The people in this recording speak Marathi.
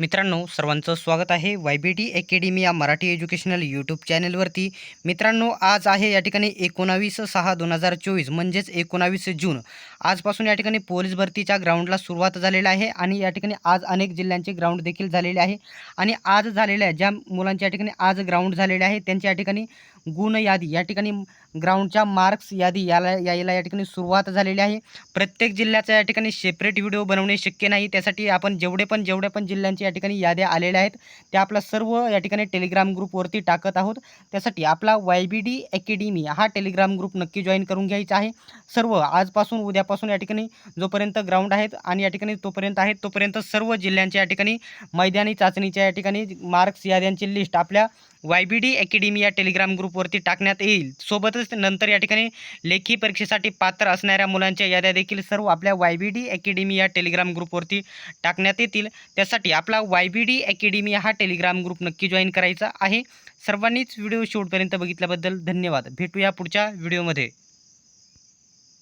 मित्रांनो सर्वांचं स्वागत आहे वाय बी टी अकॅडमी या मराठी एज्युकेशनल यूट्यूब चॅनलवरती. मित्रांनो आज आहे या ठिकाणी एकोणावीस सहा दोन हजार चोवीस म्हणजेच एकोणावीस जून. आजपासून या ठिकाणी पोलीस भरतीच्या ग्राउंडला सुरुवात झालेली आहे आणि या ठिकाणी आज अनेक जिल्ह्यांचे ग्राउंड देखील झालेले आहे. आणि आज झालेल्या आहे ज्या मुलांच्या या ठिकाणी आज ग्राउंड झालेले आहे त्यांच्या या ठिकाणी गुण यादी. या ठिकाणी ग्राउंडच्या मार्क्स यादी याला यायला या ठिकाणी सुरुवात झालेली आहे. प्रत्येक जिल्ह्याचा या ठिकाणी सेपरेट व्हिडिओ बनवणे शक्य नाही. त्यासाठी आपण जेवढे पण जेवढ्या पण जिल्ह्यांच्या या ठिकाणी याद्या आलेल्या आहेत त्या आपला सर्व या ठिकाणी टेलिग्राम ग्रुपवरती टाकत आहोत. त्यासाठी आपला वाय बी डी अकॅडमी हा टेलिग्राम ग्रुप नक्की जॉईन करून घ्यायचा आहे. सर्व आजपासून उद्यापासून या ठिकाणी जोपर्यंत ग्राउंड आहेत आणि या ठिकाणी तोपर्यंत आहेत तोपर्यंत सर्व जिल्ह्यांच्या या ठिकाणी मैदानी चाचणीच्या या ठिकाणी मार्क्स याद्यांची लिस्ट आपल्या वाय बी डी अकॅडमी या टेलिग्राम ग्रुपवरती टाकण्यात येईल. सोबतच नंतर या ठिकाणी लेखी परीक्षेसाठी पात्र असणाऱ्या मुलांच्या याद्या देखील सर्व आपल्या वाय बी डी अकॅडमी या टेलिग्राम ग्रुपवरती टाकण्यात येतील. त्यासाठी आपला वाय बी डी अकॅडमी हा टेलिग्राम ग्रुप नक्की जॉईन करायचा आहे. सर्वांनीच व्हिडिओ शेवटपर्यंत बघितल्याबद्दल धन्यवाद. भेटूया पुढच्या व्हिडिओमध्ये.